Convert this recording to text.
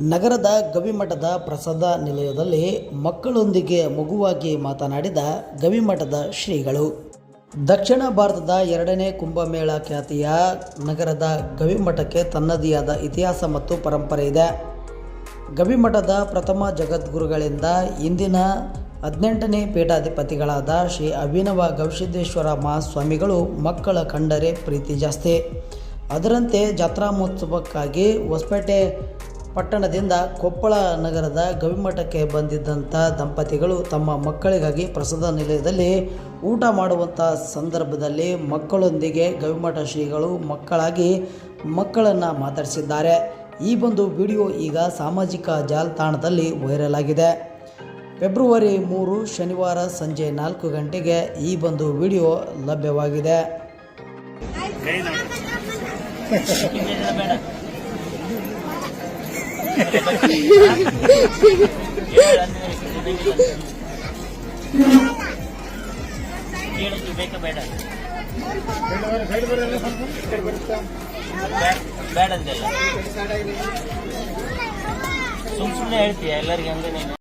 ನಗರದ ಗವಿಮಠದ ಪ್ರಸಾದ ನಿಲಯದಲ್ಲಿ ಮಕ್ಕಳೊಂದಿಗೆ ಮಗುವಾಗಿ ಮಾತನಾಡಿದ ಗವಿಮಠದ ಶ್ರೀಗಳು. ದಕ್ಷಿಣ ಭಾರತದ ಎರಡನೇ ಕುಂಭಮೇಳ ಖ್ಯಾತಿಯ ನಗರದ ಗವಿಮಠಕ್ಕೆ ತನ್ನದೇ ಆದ ಇತಿಹಾಸ ಮತ್ತು ಪರಂಪರೆ ಇದೆ. ಗವಿಮಠದ ಪ್ರಥಮ ಜಗದ್ಗುರುಗಳಿಂದ ಇಂದಿನ ಹದಿನೆಂಟನೇ ಪೀಠಾಧಿಪತಿಗಳಾದ ಶ್ರೀ ಅಭಿನವ ಗವಿಸಿದ್ದೇಶ್ವರ ಮಹಾಸ್ವಾಮಿಗಳು ಮಕ್ಕಳ ಕಂಡರೆ ಪ್ರೀತಿ ಜಾಸ್ತಿ. ಅದರಂತೆ ಜಾತ್ರಾ ಮಹೋತ್ಸವಕ್ಕಾಗಿ ಹೊಸಪೇಟೆ ಪಟ್ಟಣದಿಂದ ಕೊಪ್ಪಳ ನಗರದ ಗವಿಮಠಕ್ಕೆ ಬಂದಿದ್ದಂಥ ದಂಪತಿಗಳು ತಮ್ಮ ಮಕ್ಕಳಿಗಾಗಿ ಪ್ರಸಾದ ನಿಲಯದಲ್ಲಿ ಊಟ ಮಾಡುವಂಥ ಸಂದರ್ಭದಲ್ಲಿ ಮಕ್ಕಳೊಂದಿಗೆ ಗವಿಮಠ ಶ್ರೀಗಳು ಮಕ್ಕಳಾಗಿ ಮಕ್ಕಳನ್ನು ಮಾತಾಡಿಸಿದ್ದಾರೆ. ಈ ಒಂದು ವಿಡಿಯೋ ಈಗ ಸಾಮಾಜಿಕ ಜಾಲತಾಣದಲ್ಲಿ ವೈರಲ್ ಆಗಿದೆ. ಫೆಬ್ರವರಿ ಮೂರು, ಶನಿವಾರ ಸಂಜೆ ನಾಲ್ಕು ಗಂಟೆಗೆ ಈ ಒಂದು ವಿಡಿಯೋ ಲಭ್ಯವಾಗಿದೆ. ಕೇಳಿದ್ದು ಬೇಕಾ ಬೇಡ ಬೇಡ ಅಂದೆಲ್ಲ ಸುಮ್ ಸುಮ್ಮನೆ ಹೇಳ್ತೀಯ ಎಲ್ಲರಿಗೆ ಹಂಗೆ ನೀನು.